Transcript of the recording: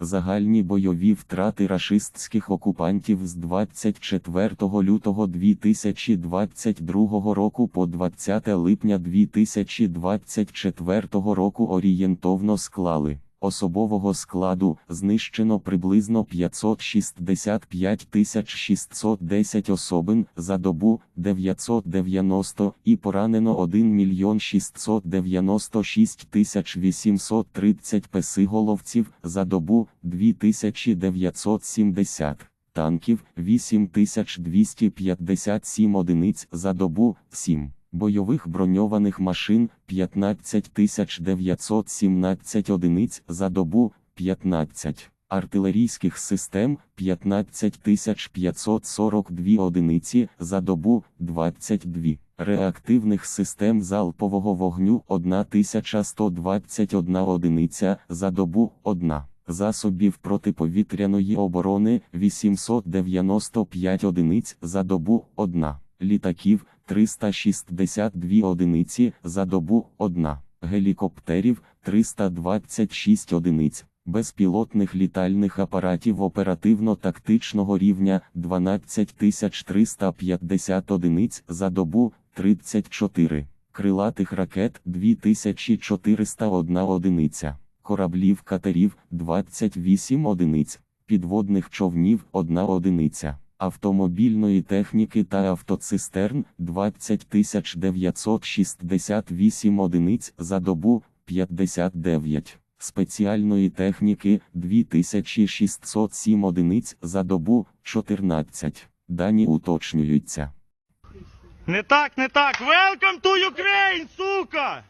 Загальні бойові втрати рашистських окупантів з 24 лютого 2022 року по 20 липня 2024 року орієнтовно склали. Особового складу знищено приблизно 565 610 особин за добу 990 і поранено 1 мільйон 696 830 песиголовців за добу 2970 танків 8257 одиниць за добу 7 бойових броньованих машин 15917 одиниць за добу 15, артилерійських систем 15542 одиниці за добу 22, реактивних систем залпового вогню 1121 одиниця за добу 1. Засобів протиповітряної оборони 895 одиниць за добу 1, літаків 362 одиниці за добу 1, гелікоптерів 326 одиниць, безпілотних літальних апаратів оперативно-тактичного рівня 12350 одиниць за добу 34, крилатих ракет 2401 одиниця, кораблів катерів 28 одиниць, підводних човнів 1 одиниця автомобільної техніки та автоцистерн 20 968 одиниць за добу 59, спеціальної техніки 2607 одиниць за добу 14. Дані уточнюються. Не так, не так. Welcome to Ukraine, сука!